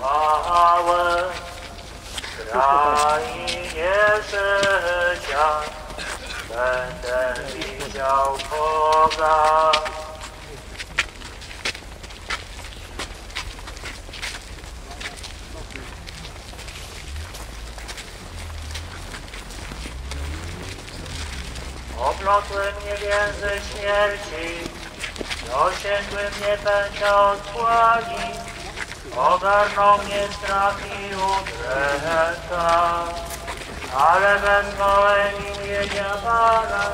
阿文那一年是想等等你小 Oplotły mnie więzy śmierci, dosięgły mnie pęcia otchłani, ogarnął mnie strach i udręka, ale wezwałem imienia Pana,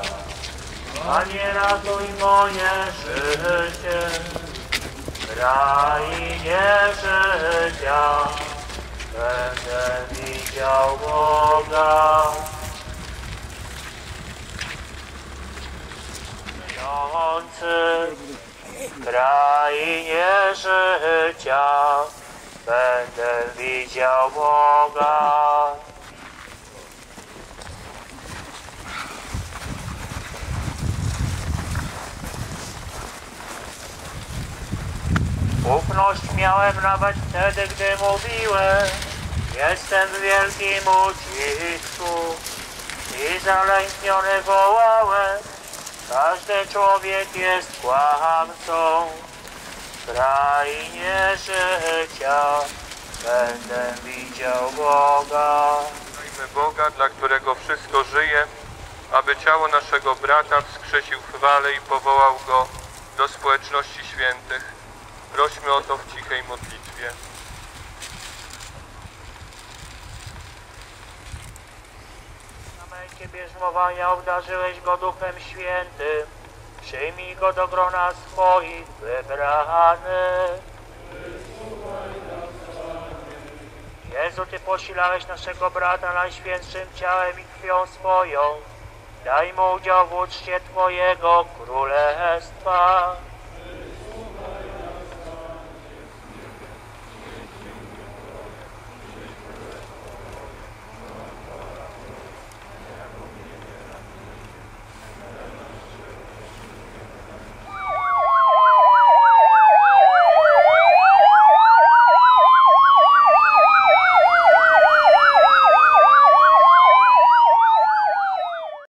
Panie ratuj moje życie, w krainie życia, będę widział Boga. W krainie życia będę widział Boga. Ufność miałem nawet wtedy, gdy mówiłem, jestem w wielkim ucisku i zalękniony wołałem, każdy człowiek jest kłamcą. W krainie życia będę widział Boga. Chwalmy Boga, dla którego wszystko żyje, aby ciało naszego brata wskrzesił chwale i powołał go do społeczności świętych. Prośmy o to w cichej modlitwie. Męcie bierzmowania obdarzyłeś go Duchem Świętym. Przyjmij go do grona swoich wybranych. Jezu, Ty posilałeś naszego brata najświętszym ciałem i krwią swoją. Daj mu udział w uczcie Twojego królestwa.